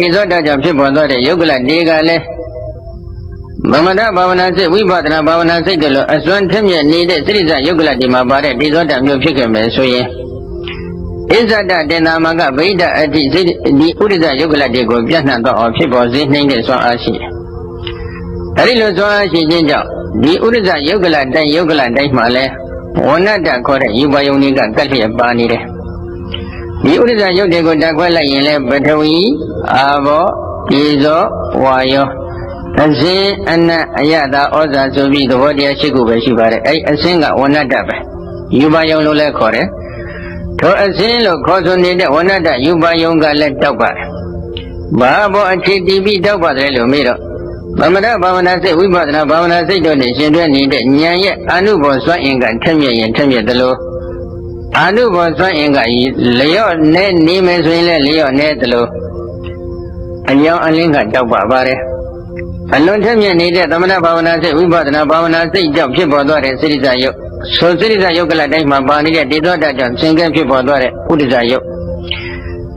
ဒီသောတာကြောင့်ဖြစ်ပေါ်သွားတဲ့ယုတ်ကလတေကလည်းသမထဘာဝနာစိတ်ဝိပဿနာဘာဝနာစိတ်တို့လိုအစွမ်းထက်မြက်နေတဲ့သရိဇယုတ်ကလဒီမှာပါတဲ့ဒီသောတာမျိုးဖြစ်ခဲ့မယ်ဆိုရင်ဣဇဒတေနာမကဗိဒအတ္တိစိတ်ဒီဥရိဇယုတ်ကလတေကိုပြန့်နှံ့တော့အောင်ဖြစ်ပေါ်စေနှိမ့်တဲ့စွမ်းအားရှိတယ်။အဲဒီလိုစွမ်းအားရှိခြင်းကြောင့်ဒီဥရိဇယုတ်ကလတိုင်းယုတ်ကလတိုင်းမှာလဲဝဏ္ဏတခေါ်တဲ့ယူပါယုံတွေကကတ်လျက်ပါနေတယ်။ဒီဥရိဇယုတ်တွေကိုတက်ခွဲလိုက်ရင်လဲပထဝီ အာဘောဒီဇောဝါယောအစင်းအနတ်အယတာဩဇာဆိုပြီးသဘောတရားရှိခုပဲရှိပါတယ်အဲ့အစင်းကဝဏ္ဏတပဲယူပါယုံလို့လည်းခေါ်တယ်ထိုအစင်းလို့ခေါ်ဆိုနေတဲ့ဝဏ္ဏတယူပါယုံကလည်းတောက်ပါတယ်ဘာဘောအခြေတည်ပြီးတောက်ပါတယ်လို့မေးတော့သမထဘာဝနာစိတ်ဝိပဿနာဘာဝနာစိတ်တို့နဲ့ရှင်တွဲနေတဲ့ဉာဏ်ရဲ့အနုဘောစွမ်းအင်ကထက်မြက်ရင်ထက်မြက်သလိုအာနုဘောစွမ်းအင်ကလျော့နဲ့နေမယ်ဆိုရင်လည်းလျော့နဲ့သလို အညောင်းအလင်းကတောက်ပါပါတယ်အလွန်ထက်မြက်နေတဲ့သမဏဘာဝနာစိတ်ဝိပဿနာဘာဝနာစိတ်ကြောင့်ဖြစ်ပေါ်သွားတဲ့စိရိဇယုတ်ဆိုစိရိဇယုတ်ကလတိုင်းမှာပါနေတဲ့ဒေသောတကြောင့်သင်္ကန်းဖြစ်ပေါ်သွားတဲ့ဥဒိဇယုတ်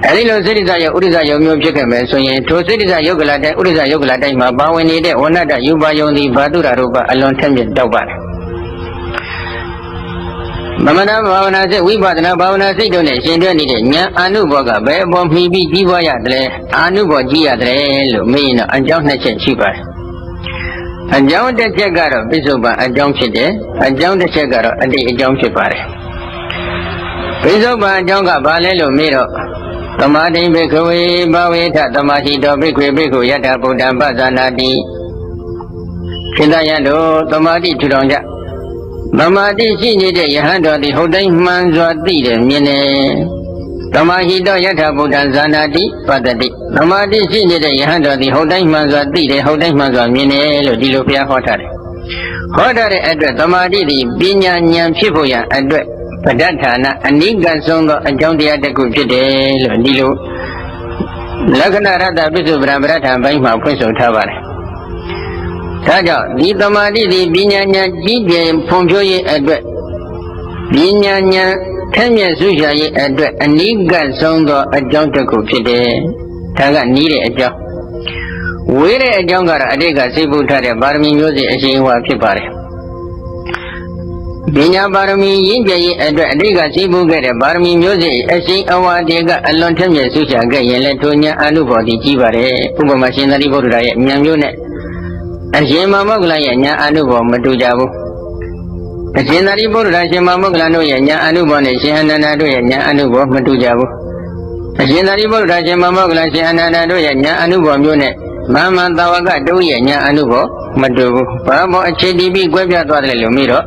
အဲဒီလိုစိရိဇယုတ်ဥဒိဇယုတ်မျိုးဖြစ်ခဲ့မယ်ဆိုရင်ထိုစိရိဇယုတ်ကလတိုင်းဥဒိဇယုတ်ကလတိုင်းမှာပါဝင်နေတဲ့ဝဏ္ဏတယူပါယုံသည်ဘာတုရာရူပအလွန်ထက်မြက်တောက်ပါတယ် မမနာဘာဝနာစိတ်ဝိပဿနာဘာဝနာစိတ်တို့နဲ့ရှင်တွဲနေတဲ့ဉာဏ်အာနုဘောကဘယ်အပေါ်မှီပြီးကြီးပွားရတယ်အာနုဘောကြီးရတယ်လို့မေးရင်တော့အကြောင်းနှစ်ချက်ရှိပါတယ်အကြောင်းတစ်ချက်ကတော့ပိစုပန်အကြောင်းဖြစ်တယ်အကြောင်းတစ်ချက်ကတော့အတိတ်အကြောင်းဖြစ်ပါတယ်ပိစုပန်အကြောင်းကဘာလဲလို့မေးတော့သမာဓိဘိကဝေဘဝေထသမာဟိတောဘိခွေဘိက္ခုယတ္တဗုဒ္ဓံပဇာနာတိခေတ္တယံတို့သမာဓိထူထောင်ကြ သမာဓိရှိနေတဲ့ယဟန်တော်သည်ဟုတ်တိုင်းမှန်စွာသိတယ်မြင်တယ်သမာဟိတောယထာဗုဒ္ဓံဇာနာတိပတ္တိသမာဓိရှိနေတဲ့ယဟန်တော်သည်ဟုတ်တိုင်းမှန်စွာသိတယ်ဟုတ်တိုင်းမှန်စွာမြင်တယ်လို့ဒီလိုဘုရားဟောထားတယ်ဟောထားတဲ့အတွက်သမာဓိသည်ပညာဉာဏ်ဖြစ်ဖို့ရန်အတွက်ပဋ္ဌာနာအနိကဆုံးသောအကြောင်းတရားတစ်ခုဖြစ်တယ်လို့ဒီလိုလက္ခဏာရတ္တပိစုပရံပရထံဘိုင်းမှာဖွင့်ဆိုထားပါတယ် ဒါကြောင့်ဒီသမာဓိဒီပညာဉာဏ်ကြီးပြင်းဖွံ့ဖြိုးရေးအတွက်ပညာဉာဏ်ထက်မြက်စုရှာရေးအတွက်အနိကဆုံးသောအကြောင်းတစ်ခုဖြစ်တယ်။ဒါကနီးတဲ့အကြောင်းဝေးတဲ့အကြောင်းကတော့အတိတ်ကစိတ်ပုထတဲ့ပါရမီမျိုးစေ့အရှင်ဟောဖြစ်ပါတယ်။ပညာပါရမီရင့်ကျက်ရေးအတွက်အတိတ်ကစိတ်ပုခဲ့တဲ့ပါရမီမျိုးစေ့အရှင်အဝါတေကအလွန်ထက်မြက်စုရှာခဲ့ရင်လည်းထိုညာအနုဘော်တိကြီးပါတယ်။ဥပမာရှင်သာရိပုတ္တရာရဲ့ဉာဏ်မျိုးနဲ့ အရှင်မမောက္ကလရဲ့ညာအနုဘောမတူကြဘူးအရှင်သာရိပုတ္တရာရှင်မမောက္ကလတို့ရဲ့ညာအနုဘောနဲ့ရှင်အနန္ဒာတို့ရဲ့ညာအနုဘောမတူကြဘူးအရှင်သာရိပုတ္တရာရှင်မမောက္ကလရှင်အနန္ဒာတို့ရဲ့ညာအနုဘောမျိုးနဲ့မမန်တဝကတို့ရဲ့ညာအနုဘောမတူဘူးဘာမောအခြေတည်ပြီးကွဲပြားသွားတယ်လို့မိတော့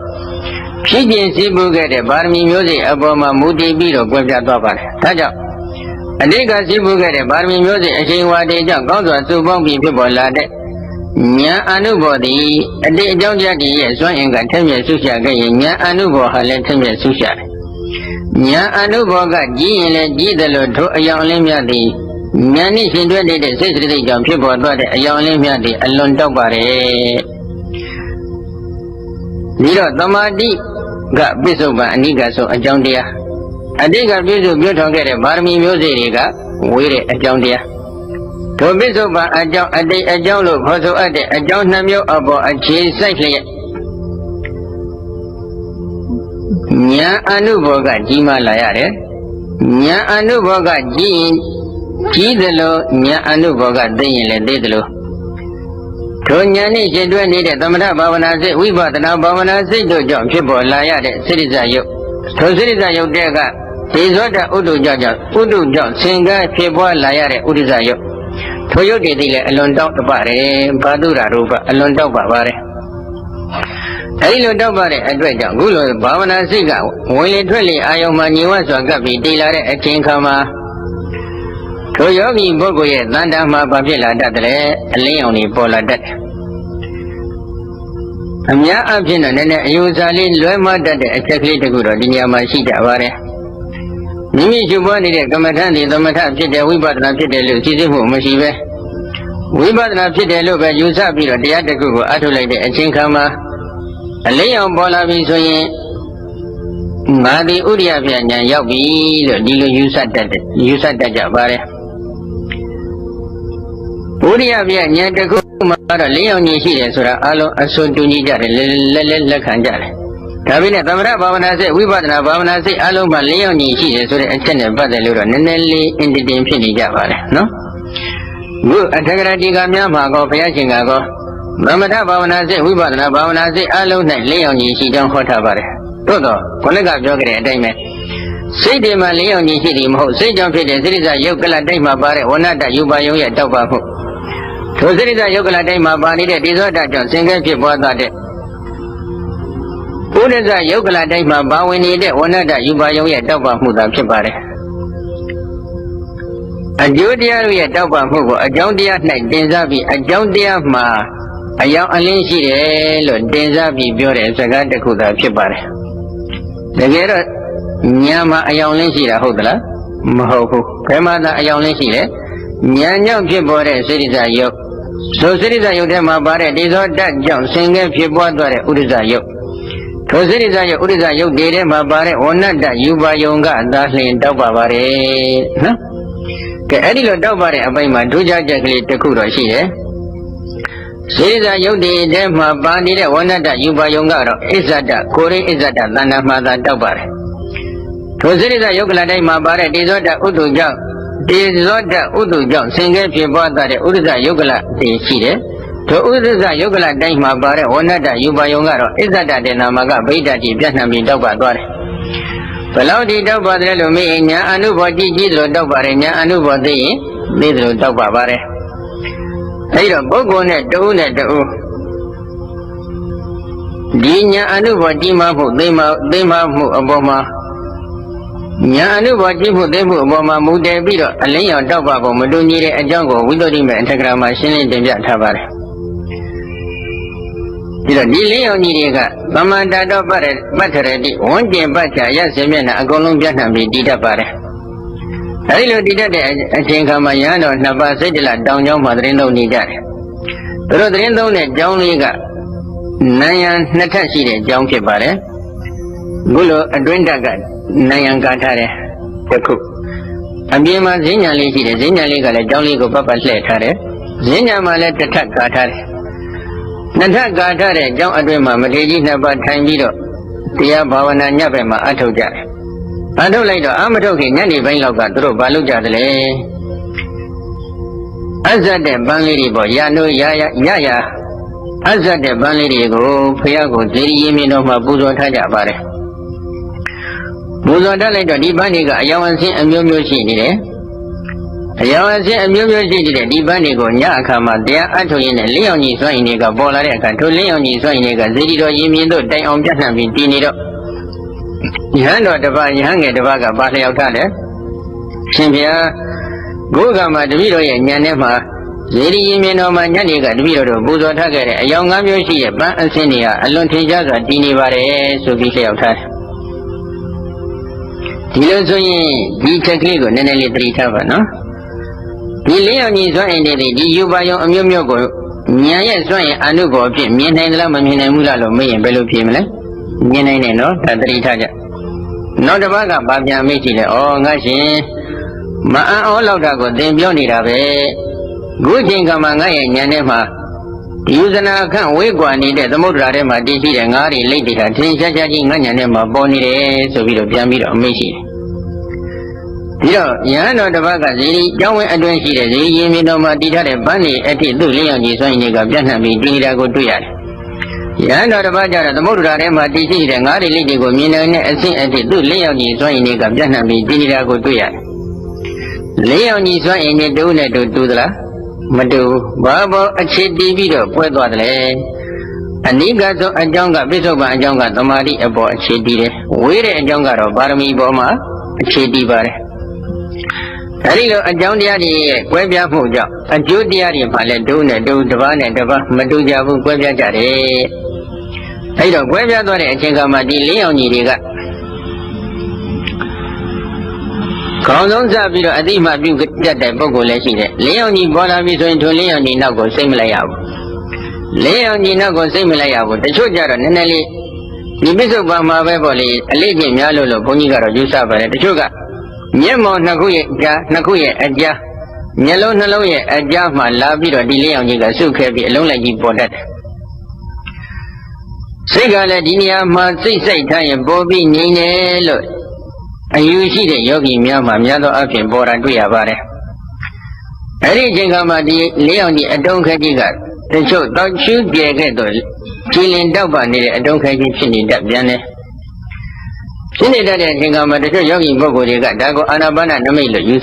ဖြစ်ခြင်းစည်းပူခဲ့တဲ့ပါရမီမျိုးစေ့အပေါ်မှာမူတည်ပြီးတော့ကွဲပြားသွားပါတယ်ဒါကြောင့်အတိတ်ကစည်းပူခဲ့တဲ့ပါရမီမျိုးစေ့အရှင်ဝါတေကြောင့်ကောင်းစွာစုပေါင်းပြီးဖြစ်ပေါ်လာတဲ့ ဉာဏ်အနုဘောတိအတိတ်အကြောင်းကြားတည်းရဲ့စွမ်းအင်ကထက်မြက်ဆုရှာခဲ့ရင်ဉာဏ်အနုဘောဟာလည်းထက်မြက်ဆုရှာတယ်။ဉာဏ်အနုဘောကကြီးရင်လည်းကြီးတယ်လို့ထိုအယောင်လင်းမြတ်သည်ဉာဏ်နဲ့ရှင်တွဲနေတဲ့စိတ်စိတ်ကြောင့်ဖြစ်ပေါ်သွားတဲ့အယောင်လင်းမြတ်သည်အလွန်တောက်ပါတယ်။ပြီးတော့တမာတိကပြစ္ဆုတ်ပံအနိကဆုံးအကြောင်းတရားအတိတ်ကပြည့်စုံပြောထောင်ခဲ့တဲ့ပါရမီမျိုးစေ့တွေကဝေးတဲ့အကြောင်းတရား ဒုပိစုပန်အကြောင်းအတိတ်အကြောင်းလို့ခေါ်ဆိုအပ်တဲ့အကြောင်းနှမျိုးအပေါ်အခြေစိုက်လျက်ဉာဏ်အနုဘောကကြီးမားလာရတယ်ဉာဏ်အနုဘောကကြီးရင်ကြီးသလိုဉာဏ်အနုဘောကသိရင်လည်းသိသလိုထိုဉာဏ်နဲ့ရှင်တွဲနေတဲ့သမထဘာဝနာစိတ်ဝိပဿနာဘာဝနာစိတ်တို့ကြောင့်ဖြစ်ပေါ်လာရတဲ့စိရိဇယုတ်ထိုစိရိဇယုတ်တဲ့ကဒီဇောတဥဒ္ဓကြောင့်ဥဒ္ဓကြောင့်သင်္ကဖြစ်ပွားလာရတဲ့ဥဒိဇယုတ် ထိုရုပ်တည်တည်လည်းအလွန်တောက်တပါတယ်ဘာတုရာရူပအလွန်တောက်ပါပါတယ်အဲဒီလိုတောက်ပါတဲ့အတွက်ကြောင့်ခုလိုဘာဝနာစိတ်ကဝင်လေထွက်လေအာယုံမှာညီဝစွာကပ်ပြီးတည်လာတဲ့အချိန်ခါမှာထိုယောဂီပုဂ္ဂိုလ်ရဲ့တန်တမ်းမှာဘာဖြစ်လာတတ်တယ်အလင်းအောင်တွေပေါ်လာတတ်တယ်အများအပြည့်နဲ့နည်းနည်းအယူဆလေးလွဲမတတ်တဲ့အချက်ကလေးတခုတော့ဒီနေရာမှာရှိကြပါတယ် မိမိရှုပွားနေတဲ့ကမ္မထန်ဒီသမထဖြစ်တဲ့ဝိပဿနာဖြစ်တယ်လို့သိသိမှုမရှိပဲဝိပဿနာဖြစ်တယ်လို့ပဲယူဆပြီးတော့တရားတစ်ခုကိုအထုတ်လိုက်တဲ့အချိန်ခါမှာအလင်းအောင်ပေါ်လာပြီဆိုရင်ငါဒီဥရိယပြညာရောက်ပြီလို့ဒီလိုယူဆတတ်တယ်ယူဆတတ်ကြပါတယ်ဘုရားပြဉာဏ်တစ်ခုမှတော့လေးအောင်ကြီးရှိတယ်ဆိုတာအလုံးအစွန်းတူညီကြတယ်လက်လက်လက်လက်ခံကြတယ် ဒါပေမဲ့သမထဘာဝနာစိတ်ဝိပဿနာဘာဝနာစိတ်အလုံးမှာလေးအောင်ကြီးရှိတယ်ဆိုတဲ့အချက်နဲ့ပတ်သက်လို့တော့နည်းနည်းလေးအင်တီတင်ဖြစ်နေကြပါလေနော်ခုအထက်ကရာတိကများမှာကောဘုရားရှင်ကကောသမထဘာဝနာစိတ်ဝိပဿနာဘာဝနာစိတ်အလုံး၌လေးအောင်ကြီးရှိကြောင်းဟောထားပါတယ်သို့တော့ခொနကပြောကြတဲ့အတိုင်းပဲစိတ်တွေမှာလေးအောင်ကြီးရှိတယ်မဟုတ်စိတ်ကြောင့်ဖြစ်တဲ့စိရိစယုတ်ကလတိတ်မှာပါတဲ့ဝဏ္ဏတယူပါယုံရဲ့တောက်ပါမှုထိုစိရိစယုတ်ကလတိတ်မှာပါနေတဲ့ဒီဇောတကြောင့်သင်္ကေဖြစ်ပွားတဲ့ ဥဒ္ဒဇယုတ်ကလတိတ်မှာပါဝင်နေတဲ့ဝဏ္ဏတယူပါယုံရဲ့တောက်ပါမှုသာဖြစ်ပါတယ်အကျိုးတရားတို့ရဲ့တောက်ပမှုကိုအကြောင်းတရား၌တင်စားပြီးအကြောင်းတရားမှာအယောင်အလင်းရှိတယ်လို့တင်စားပြီးပြောတဲ့စကားတစ်ခုသာဖြစ်ပါတယ်။တကယ်တော့ညာမှာအယောင်လင်းရှိတာဟုတ်သလားမဟုတ်ဘူး။ဘယ်မှာသာအယောင်လင်းရှိလဲ။ညာကြောင့်ဖြစ်ပေါ်တဲ့စိရိစယုတ်ဆိုစိရိစယုတ်ထဲမှာပါတဲ့ဒီဇောတတ်ကြောင့်ဆင်ကဲဖြစ်ပွားသွားတဲ့ဥဒိစ္စယုတ် ထိုစိရိစယုတ်ဥဒိစ္စယုတ်တွေထဲမှာပါတဲ့ဝဏ္ဏတယူပါယုံကသာလျှင်တောက်ပါပါတယ်နော်။ကဲအဲ့ဒီလိုတောက်ပါတဲ့အပိုင်းမှာဒုကြချက်ကလေးတစ်ခုတော့ရှိတယ်စေစာယုတ်တိထဲမှာပါနေတဲ့ဝဏ္ဏတယူပါယုံကတော့အစ္ဆဒကိုရိအစ္ဆဒတဏ္ဍမှာသာတောက်ပါတယ်ထိုစေစာယုတ်ကလတိုင်းမှာပါတဲ့တေဇောတဥတုကြောင့်တေဇောတဥတုကြောင့်ဆင်ကဲဖြစ်ပွားတဲ့ဥဒ္ဒဇယုတ်ကလတွေရှိတယ် ထိုဥဒ္ဒဇယုတ်ကလတိုင်းမှာပါတဲ့ဝဏ္ဏတယူပါယုံကတော့အစ္ဆဒတေနာမကဗိဒ္ဓတိပြန့်နှံပြီးတောက်ပါသွားတယ်ဘလောက်ဒီတောက်ပါတယ်လို့မေးရင်ညာအနုဘောကြည့်ကြည့်သလိုတောက်ပါတယ်ညာအနုဘောသိရင်သိသလိုတောက်ပါပါတယ်အဲဒီတော့ပုဂ္ဂိုလ်နဲ့တဦးနဲ့တဦးဒီညာအနုဘောကြည့်မှမှုသိမှသိမှမှုအပေါ်မှာညာအနုဘောကြည့်မှုသိမှုအပေါ်မှာမူတည်ပြီးတော့အလင်းရောင်တောက်ပါဖို့မတူညီတဲ့အကြောင်းကိုဝိသုဒ္ဓိမေအထက်ကရာမှာရှင်းလင်းတင်ပြထားပါတယ် ပြီးတော့ဒီလေးအောင်ကြီးတွေကသမန္တာတော့ပတ်ရပတ်ထရတိဝန်းကျင်ပတ်ချာရစေမျက်နှာအကုန်လုံးပြန့်နှံ့ပြီးတည်တတ်ပါတယ်။အဲဒီလိုတည်တတ်တဲ့အချိန်ခါမှာရဟန်းတော်နှစ်ပါးစိတ်တလတောင်ကျောင်းမှာသတင်းသုံးနေကြတယ်။သူတို့သတင်းသုံးတဲ့ကျောင်းလေးကနံရံနှစ်ထပ်ရှိတဲ့ကျောင်းဖြစ်ပါတယ်။ခုလိုအတွင်းတက်ကနံရံကာထားတဲ့တစ်ခုအပြင်မှာဈဉ္ညာလေးရှိတယ်ဈဉ္ညာလေးကလည်းကျောင်းလေးကိုပတ်ပတ်လှည့်ထားတယ်။ဈဉ္ညာမှာလည်းတစ်ထပ်ကာထားတယ် နှစ်ထပ်ကာထတဲ့အကြောင်းအတွင်းမှာမထေကြီးနှစ်ပါးထိုင်ပြီးတော့တရားဘာဝနာညဘက်မှာအထုတ်ကြတယ်။အထုတ်လိုက်တော့အမထုတ်ခင်ညနေပိုင်းလောက်ကသူတို့ဘာလုပ်ကြသလဲ။အဇတ်တဲ့ပန်းလေးတွေပေါ့ရာနိုးရရရရအဇတ်တဲ့ပန်းလေးတွေကိုဖះကိုဇေဒီရင်မြင်တော်မှာပူဇော်ထားကြပါတယ်။ပူဇော်ထားလိုက်တော့ဒီပန်းတွေကအယောင်အဆင်းအမျိုးမျိုးရှိနေတယ်။ အယောင်အစင်းအမျိုးမျိုးရှိတဲ့ဒီပန်းတွေကိုညအခါမှာတရားအထုတ်ရင်းနဲ့လင်းအောင်ကြီးစွန့်ရင်တွေကပေါ်လာတဲ့အခါထိုလင်းအောင်ကြီးစွန့်ရင်တွေကဇေဒီတော်ရင်မြင်တို့တိုင်အောင်ပြတ်နှံ့ပြီးတည်နေတော့ယဟန်တော်တစ်ပါးယဟန်ငယ်တစ်ပါးကပါလျောက်ထားတယ်ရှင်ဗျာကိုယ်ကမှတပည့်တော်ရဲ့ညံထဲမှာဇေဒီရင်မြင်တော်မှာညနေကတပည့်တော်တို့ပူဇော်ထားခဲ့တဲ့အယောင်၅မျိုးရှိတဲ့ပန်းအစင်းတွေကအလွန်ထင်ရှားစွာတည်နေပါတယ်ဆိုပြီးလျှောက်ထားတယ်ဒီလိုဆိုရင်ဒီချက်ကလေးကိုနည်းနည်းလေးသတိထားပါနော် ဒီလင်းအောင်ကြီးစွန့်ရင်တည်းဒီယူပါယုံအမျိုးမျိုးကိုဉာဏ်ရဲ့စွန့်ရင်အနုဘောဖြစ်မြင်နိုင်သလားမမြင်နိုင်ဘူးလားလို့မေးရင်ဘယ်လိုဖြေမလဲမြင်နိုင်တယ်နော်ဒါတတိထားကြနောက်တစ်ပတ်ကဗာပြန်မေးကြည့်တယ်ဩငါရှင်မအံ့ဩလောက်တာကိုသင်ပြောနေတာပဲခုချိန်ကမှငါရဲ့ဉာဏ်ထဲမှာယူဇနာခန့်ဝေးကွာနေတဲ့သမုဒ္ဒရာထဲမှာတည်ရှိတဲ့ငါးတွေလိတ်တွေကထင်ရှားရှားကြီးငါဉာဏ်ထဲမှာပေါ်နေတယ်ဆိုပြီးတော့ပြန်ပြီးတော့အမေးရှိတယ် ပြီးတော့ယဟန်တော်တစ်ပါးကဇေဒီကျောင်းဝင်းအတွင်းရှိတဲ့ဇေဒီရင်မြင်တော်မှာတည်ထားတဲ့ပန်းနေအထိသူ့လင်းအောင်ကြီးစွန့်ရင်ကပြန့်နှံ့ပြီးတည်နေတာကိုတွေ့ရတယ်။ယဟန်တော်တစ်ပါးကျတော့သမုဒ္ဒရာထဲမှာတည်ရှိတဲ့ငါးရီလိတွေကိုမြင်နိုင်တဲ့အဆင့်အထိသူ့လင်းအောင်ကြီးစွန့်ရင်ကပြန့်နှံ့ပြီးတည်နေတာကိုတွေ့ရတယ်။လင်းအောင်ကြီးစွန့်ရင်တူနဲ့တူတူသလားမတူဘာဘောအခြေတည်ပြီးတော့ပွဲသွားတယ်လေ။အနိကသောအကြောင်းကပြစ္ဆုတ်ပံအကြောင်းကသမာဓိအပေါ်အခြေတည်တယ်။ဝေးတဲ့အကြောင်းကတော့ပါရမီပေါ်မှာအခြေတည်ပါတယ်။ အဲဒီလိုအကြောင်းတရားတွေရဲ့ကွဲပြားမှုကြောင့်အကျိုးတရားတွေမှလည်းဒုနဲ့ဒုတစ်ပါးနဲ့တစ်ပါးမတူကြဘူးကွဲပြားကြတယ်အဲဒီတော့ကွဲပြားသွားတဲ့အချိန်ကမှဒီလင်းအောင်ကြီးတွေကခေါင်းဆုံးစပြီးတော့အတိမပြုတတ်တဲ့ပုံကိုလည်းရှိတယ်လင်းအောင်ကြီးပေါ်လာပြီဆိုရင်ထိုလင်းအောင်ကြီးနောက်ကိုစိတ်မလိုက်ရဘူးလင်းအောင်ကြီးနောက်ကိုစိတ်မလိုက်ရဘူးတချို့ကြတော့နည်းနည်းလေးဒီပစ္စုပန်မှာပဲပေါ့လေအလေးချင်းများလို့လို့ဘုန်းကြီးကတော့ယူဆပါတယ်တချို့က မျက်မှောင်နှစ်ခုရဲ့အကြားနှစ်ခုရဲ့အကြားမျက်လုံးနှလုံးရဲ့အကြားမှာလာပြီးတော့ဒီလေးအောင်ကြီးကစုခဲပြီးအလုံးလိုက်ကြီးပေါ်တတ်တယ်စိတ်ကလည်းဒီနေရာမှာစိတ်စိတ်ထားရင်ပေါ်ပြီးငြိမ်တယ်လို့အယူရှိတဲ့ယောဂီများမှာများသောအားဖြင့်ပေါ်တာတွေ့ရပါတယ်အဲ့ဒီအချိန်ကမှဒီလေးအောင်ကြီးအတုံးခက်ကြီးကတချို့တောက်ချူးပြဲခဲ့တော့ကြည်လင်တောက်ပါနေတဲ့အတုံးခက်ကြီးဖြစ်နေတတ်ပြန်တယ် ဖြစ်နေတတ်တဲ့အချိန်ကမှတချို့ယောဂီပုဂ္ဂိုလ်တွေကဒါကိုအာနာပါနနမိတ်လို့ယူ